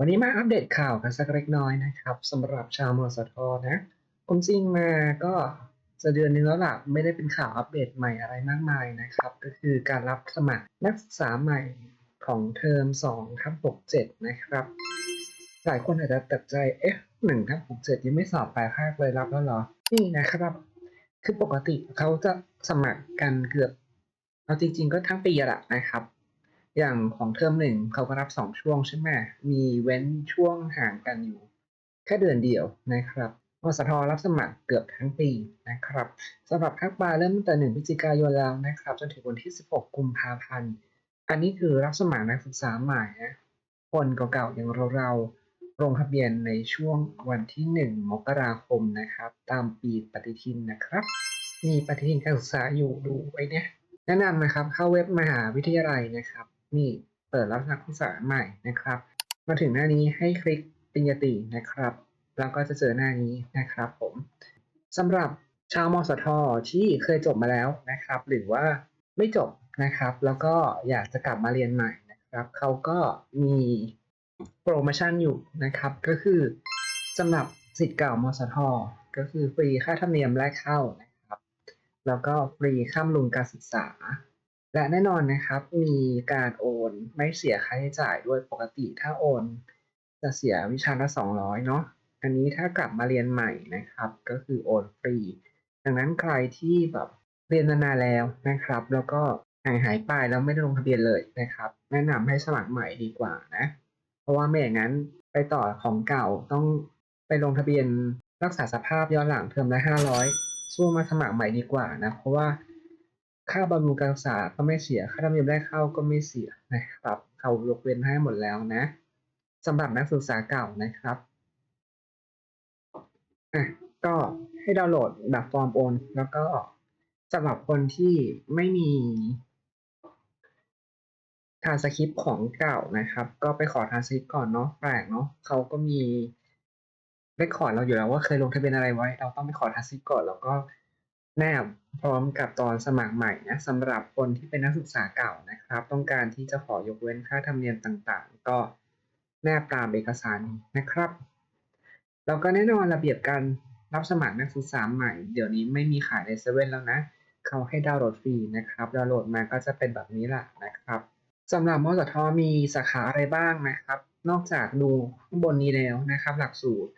วันนี้มาอัปเดตข่าวกันสักเล็กน้อยนะครับสำหรับชาวมสทนะผมจริงมาก็จะเดือนนึงแล้วล่ะไม่ได้เป็นข่าวอัปเดตใหม่อะไรมากมายนะครับ ก็คือการรับสมัครนักศึกษาใหม่ของเทอม2ทับ67 นะครับ หลายคนอาจจะตัดใจเอ๊ะ1ทับ67 ยังไม่สอบปลายภาคเลยรับแล้วเหรอ นี่นะครับ คือปกติเขาจะสมัครกันเกือบ เอาจริง ๆ ก็ทั้งปีแหละนะครับ อย่างของเทอมหนึ่งเขาก็รับสองช่วงใช่ไหมมีเว้นช่วงห่างกันอยู่ แค่เดือนเดียวนะครับมสทรับสมัครเกือบทั้งปีนะครับสำหรับภาคบ่าเริ่มตั้งแต่1พฤศจิกายนแล้วนะครับ จนถึงวันที่ 16 กุมภาพันธ์ อันนี้คือรับสมัครนักศึกษาใหม่นะคนเก่าๆอย่างเราๆลงทะเบียนในช่วงวันที่ 1 มกราคมนะครับ ตามปีปฏิทินนะครับ มีปฏิทินการศึกษาอยู่ดูไว้เนี่ย แนะนำนะครับเข้าเว็บมหาวิทยาลัยนะครับ นี่เปิดรับนักศึกษาใหม่นะครับ มาถึงหน้านี้ให้คลิกปริญญาตรีนะครับแล้วก็จะเจอหน้านี้นะครับผมสำหรับชาวมสทที่เคยจบมาแล้วนะครับ หรือว่าไม่จบนะครับ แล้วก็อยากจะกลับมาเรียนใหม่นะครับเขาก็มีโปรโมชั่นอยู่นะครับ ก็คือสำหรับสิทธิ์เก่ามสทก็คือฟรีค่าธรรมเนียมแรกเข้านะ แล้วก็ฟรีข้ามลุงการศึกษา และแน่นอนนะครับมีการโอนไม่เสียค่าใช้จ่ายด้วยปกติถ้าโอน จะเสียวิชาละ200เนาะอันนี้ถ้ากลับมาเรียนใหม่นะครับ ก็คือโอนฟรี ดังนั้นใครที่แบบเรียนมานานแล้วนะครับ แล้วก็หางหายไปแล้วไม่ได้ลงทะเบียนเลยนะครับ แนะนำให้สมัครใหม่ดีกว่านะ เพราะว่าไม่อย่างนั้นไปต่อของเก่าต้องไปลงทะเบียนรักษาสภาพย้อนหลังเทอมละ500 สู้มาสมัครใหม่ดีกว่านะ เพราะว่าค่าบำรุงการศึกษาก็ไม่เสีย ค่าธรรมเนียมแรกเข้าก็ไม่เสียนะครับ เขายกเว้นให้หมดแล้วนะสำหรับนักศึกษาเก่านะครับอะก็ให้ดาวน์โหลดแบบฟอร์มโอน แล้วก็สำหรับคนที่ไม่มีทานสคริปต์ของเก่านะครับ ก็ไปขอทานสคริปต์ก่อนเนาะแปลกเนาะเขาก็มี เรคคอร์ดเราอยู่แล้วว่าเคยลงทะเบียนอะไรไว้ เราต้องไปขอทานสคริก่อนแล้วก็แนบพร้อมกับตอนสมัครใหม่นะสำหรับคนที่เป็นนักศึกษาเก่านะครับ ต้องการที่จะขอยกเว้นค่าธรรมเนียมต่างๆ ก็แนบตามเอกสารนะครับแล้วก็แน่นอนระเบียบการรับสมัครนักศึกษาใหม่ เดี๋ยวนี้ไม่มีขายในเซเว่นแล้วนะ เขาให้ดาวน์โหลดฟรีนะครับดาวน์โหลดมาก็จะเป็นแบบนี้แหละนะครับสำหรับมสทมีสาขาอะไรบ้างนะครับ นอกจากดูข้างบนนี้แล้วนะครับ หลักสูตร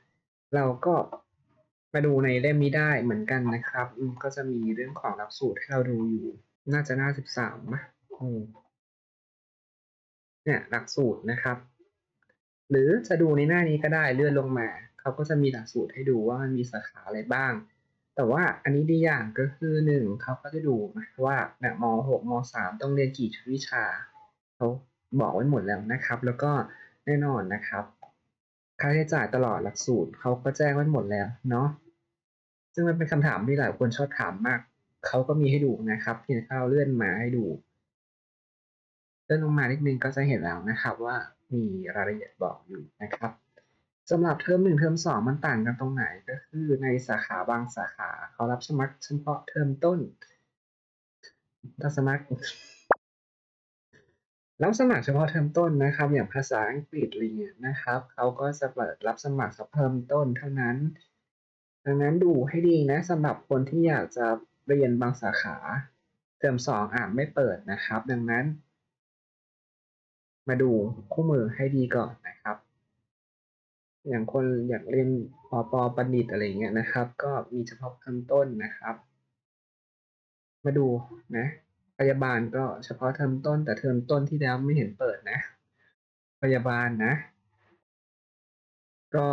เราก็มาดูในเล่มนี้ได้เหมือนกันนะครับ ก็จะมีเรื่องของหลักสูตรให้เราดูอยู่ น่าจะหน้าสิบสามนะอืมเนี่ยหลักสูตรนะครับ หรือจะดูในหน้านี้ก็ได้เลื่อนลงมา เขาก็จะมีหลักสูตรให้ดูว่ามันมีสาขาอะไรบ้าง แต่ว่าอันนี้ดีอย่างก็คือหนึ่งเขาก็จะดูนะว่าเนี่ยมหกมสามต้องเรียนกี่วิชาเขาบอกไว้หมดแล้วนะครับ แล้วก็แน่นอนนะครับ ค่าใช้จ่ายตลอดหลักสูตรเขาก็แจ้งไว้หมดแล้วเนาะซึ่งมันเป็นคำถามที่หลายคนชอบถามมาก เขาก็มีให้ดูนะครับเพียงแค่เราเลื่อนมาให้ดูเลื่อนลงมานิดนึงก็จะเห็นแล้วนะครับว่ามีรายละเอียดบอกอยู่นะครับสำหรับเทอมหนึ่งเทอมสองมันต่างกันตรงไหนก็คือในสาขาบางสาขาเขารับสมัครเฉพาะเทอมต้นถ้าสมัคร รับสมัครเฉพาะเทอมต้นนะครับ อย่างภาษาอังกฤษอะไรเงี้ยนะครับเขาก็จะเปิดรับสมัครเฉพาะเทอมต้นเท่านั้น ดังนั้นดูให้ดีนะสำหรับคนที่อยากจะเรียนบางสาขา เทอมสองอาจไม่เปิดนะครับ ดังนั้น มาดูคู่มือให้ดีก่อนนะครับ อย่างคนอยากเรียนปปบัณฑิตอะไรเงี้ยนะครับ ก็มีเฉพาะเทอมต้นนะครับ มาดูนะ พยาบาลก็เฉพาะเทอมต้น แต่เทอมต้นที่แล้วไม่เห็นเปิดนะ พยาบาลนะ ก็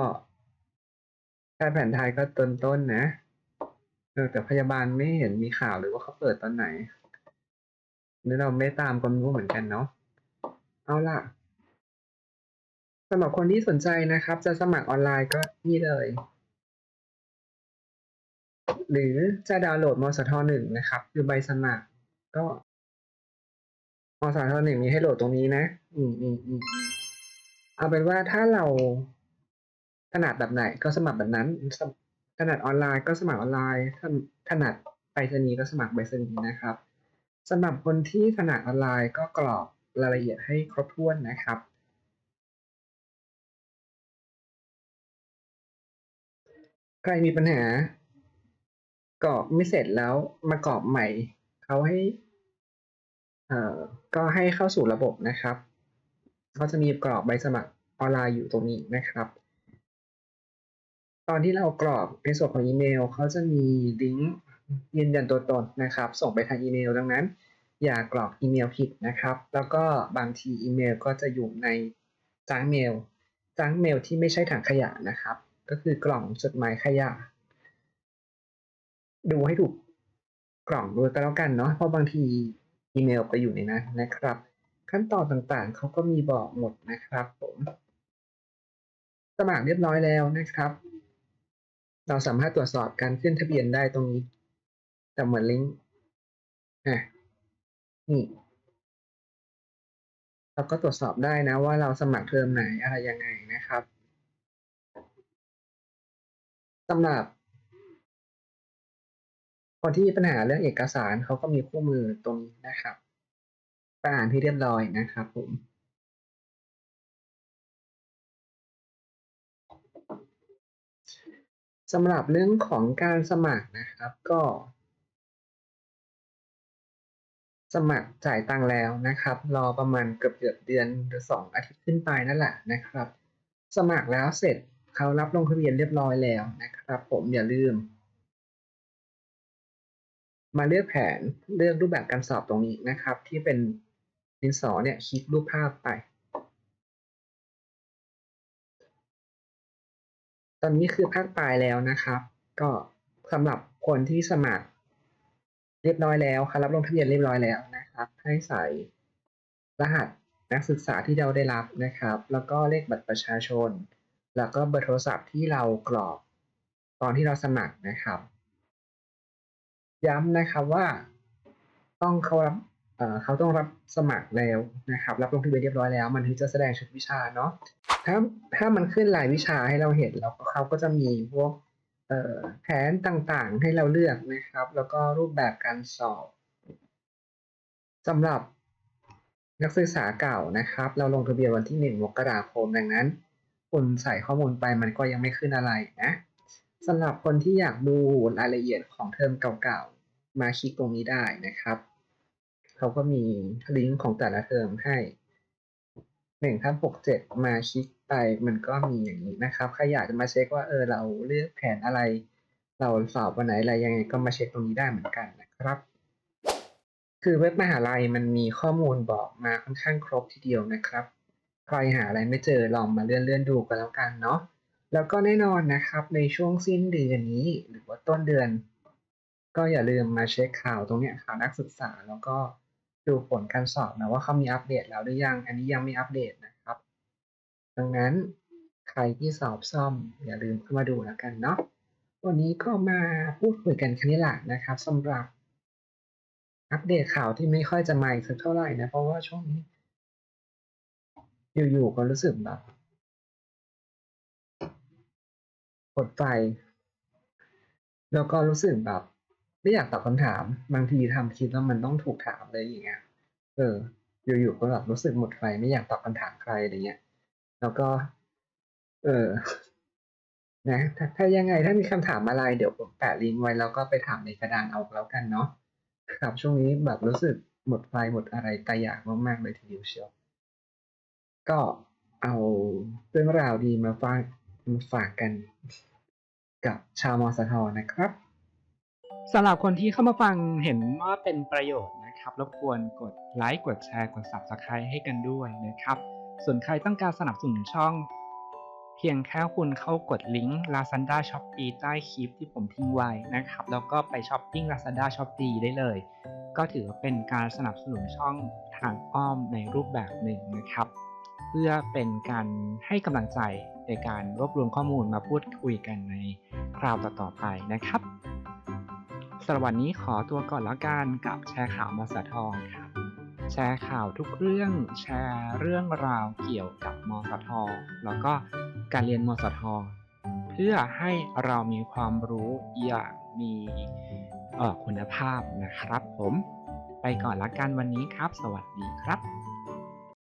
แพทย์แผนไทยก็ต้นต้นนะแต่พยาบาลไม่เห็นมีข่าวหรือว่าเขาเปิดตอนไหนนี่เราไม่ตามก็ไม่รู้เหมือนกันเนาะเอาล่ะสำหรับคนที่สนใจนะครับ จะสมัครออนไลน์ก็นี่เลย หรือจะดาวน์โหลดมสทหนึ่งนะครับคือใบสมัคร ก็มสทหนึ่งมีให้โหลดตรงนี้นะ อืมอืมอืมเอาเป็นว่าถ้าเราถนัดแบบไหนก็สมัครแบบนั้นถนัดออนไลน์ก็สมัครออนไลน์ถนัดไปรษณีย์ก็สมัครไปรษณีย์นะครับสำหรับคนที่ถนัดออนไลน์ก็กรอกรายละเอียดให้ครบถ้วนนะครับ ใครมีปัญหากรอกไม่เสร็จแล้วมากรอกใหม่ เขาให้เอ่อก็ให้เข้าสู่ระบบนะครับเขาจะมีกรอกใบสมัครออนไลน์อยู่ตรงนี้นะครับ ตอนที่เรากรอกในส่วนของอีเมลเขาจะมีลิงก์ยืนยันตัวตนนะครับ ส่งไปทางอีเมลดังนั้น อย่ากรอกอีเมลผิดนะครับ แล้วก็บางทีอีเมลก็จะอยู่ในจังเมลจังเมลที่ไม่ใช่ถังขยะนะครับ ก็คือกล่องจดหมายขยะ ดูให้ถูก กล่องด้วยก็แล้วกันเนาะเพราะบางทีอีเมลไปอยู่ในนั้นนะครับ ขั้นตอนต่างๆเขาก็มีบอกหมดนะครับผมสมัครเรียบร้อยแล้วนะครับ เราสามารถตรวจสอบการขึ้นทะเบียนได้ตรงนี้แต่เหมือนลิงก์อะนี่เราก็ตรวจสอบได้นะว่าเราสมัครเทอมไหนอะไรยังไงนะครับสำหรับ คนที่มีปัญหาเรื่องเอกสารเขาก็มีคู่มือตรงนี้นะครับไปอ่านที่เรียบร้อยนะครับผมสำหรับเรื่องของการสมัครนะครับก็ สมัครจ่ายตังแล้วนะครับ รอประมาณเกือบเกือบเดือนหรือสองอาทิตย์ขึ้นไปนั่นแหละนะครับ สมัครแล้วเสร็จเขารับลงทะเบียนเรียบร้อยแล้วนะครับ ผมอย่าลืม มาเลือกแผนเลือกรูปแบบการสอบตรงนี้นะครับ ที่เป็นดินสอเนี่ยคลิกรูปภาพไป ตอนนี้คือภาคปลายแล้วนะครับ ก็สำหรับคนที่สมัครเรียบร้อยแล้วครับรับลงทะเบียนเรียบร้อยแล้วนะครับ ให้ใส่รหัสนักศึกษาที่เราได้รับนะครับ แล้วก็เลขบัตรประชาชน แล้วก็เบอร์โทรศัพท์ที่เรากรอกตอนที่เราสมัครนะครับ ย้ำนะครับว่าต้องเขารับเขาต้องรับสมัครแล้วนะครับ รับลงทะเบียนเรียบร้อยแล้ว มันถึงจะแสดงชุดวิชาเนาะถ้าถ้ามันขึ้นรายวิชาให้เราเห็นแล้วเขาก็จะมีพวกแผนต่างๆ ให้เราเลือกนะครับ แล้วก็รูปแบบการสอบสำหรับนักศึกษาเก่านะครับ เราลงทะเบียนวันที่หนึ่งมกราคมดังนั้นคุณใส่ข้อมูลไปมันก็ยังไม่ขึ้นอะไรนะ สำหรับคนที่อยากดูรายละเอียดของเทอมเก่าๆ มาคลิกตรงนี้ได้นะครับ เขาก็มีลิงก์ของแต่ละเทอมให้หนึ่งทับหกเจ็ดมาคลิกไปมันก็มีอย่างนี้นะครับใครอยากจะมาเช็คว่าเออเราเลือกแผนอะไร เราสอบวันไหนอะไรยังไงก็มาเช็คตรงนี้ได้เหมือนกันนะครับ คือเว็บมหาลัยมันมีข้อมูลบอกมาค่อนข้างครบทีเดียวนะครับ ใครหาอะไรไม่เจอลองมาเลื่อนเลื่อนดูกันแล้วกันเนาะ แล้วก็แน่นอนนะครับในช่วงสิ้นเดือนนี้ หรือว่าต้นเดือน ก็อย่าลืมมาเช็คข่าวตรงเนี้ยข่าวนักศึกษา แล้วก็ดูผลการสอบนะว่าเขามีอัปเดตแล้วหรือยัง อันนี้ยังไม่อัปเดตนะครับ ดังนั้นใครที่สอบซ่อม อย่าลืมเข้ามาดูแล้วกันเนาะวันนี้ก็มาพูดคุยกันแค่นี้แหละนะครับสำหรับ อัปเดตข่าวที่ไม่ค่อยจะมาอีกสักเท่าไหร่นะเพราะว่าช่วงนี้ อยู่ๆก็รู้สึกแบบ หมดไฟ แล้วก็รู้สึกแบบ ไม่อยากตอบคำถาม บางทีทำคลิปแล้วมันต้องถูกถามเลยอย่างเงี้ย เออ อยู่ๆก็แบบรู้สึกหมดไฟไม่อยากตอบคำถามใครอะไรเงี้ย แล้วก็ เออ นะถ้าถ้ายังไงถ้ามีคำถามอะไรเดี๋ยวผมแปะลิงก์ไว้แล้วก็ไปถามในกระดานเอาแล้วกันเนาะ ครับช่วงนี้แบบรู้สึกหมดไฟหมดอะไรตายอยากมากๆเลยทีเดียวเชียว ก็เอาเรื่องราวดีมาฝาก มาฝากกันกับชาวมอสทนะครับสำหรับคนที่เข้ามาฟังเห็นว่าเป็นประโยชน์นะครับรบกวนกดไลค์กดแชร์กด Subscribe ให้กันด้วยนะครับ ส่วนใครต้องการสนับสนุนช่อง เพียงแค่คุณเข้ากดลิงก์ Lazada Shopee ใต้คลิปที่ผมทิ้งไว้นะครับ แล้วก็ไปช้อปปิ้ง Lazada Shopee ได้เลย ก็ถือว่าเป็นการสนับสนุนช่องทางอ้อมในรูปแบบหนึ่งนะครับ เพื่อเป็นการให้กำลังใจ ในการรวบรวมข้อมูลมาพูดคุยกันในคราวต่อๆไปนะครับสำหรับวันนี้ขอตัวก่อนแล้วกันกับแชร์ข่าวมสทองครับแชร์ข่าวทุกเรื่องแชร์เรื่องราวเกี่ยวกับมสท แล้วก็การเรียนมสท เพื่อให้เรามีความรู้อย่างมีคุณภาพนะครับผม ไปก่อนละกันวันนี้ครับ สวัสดีครับ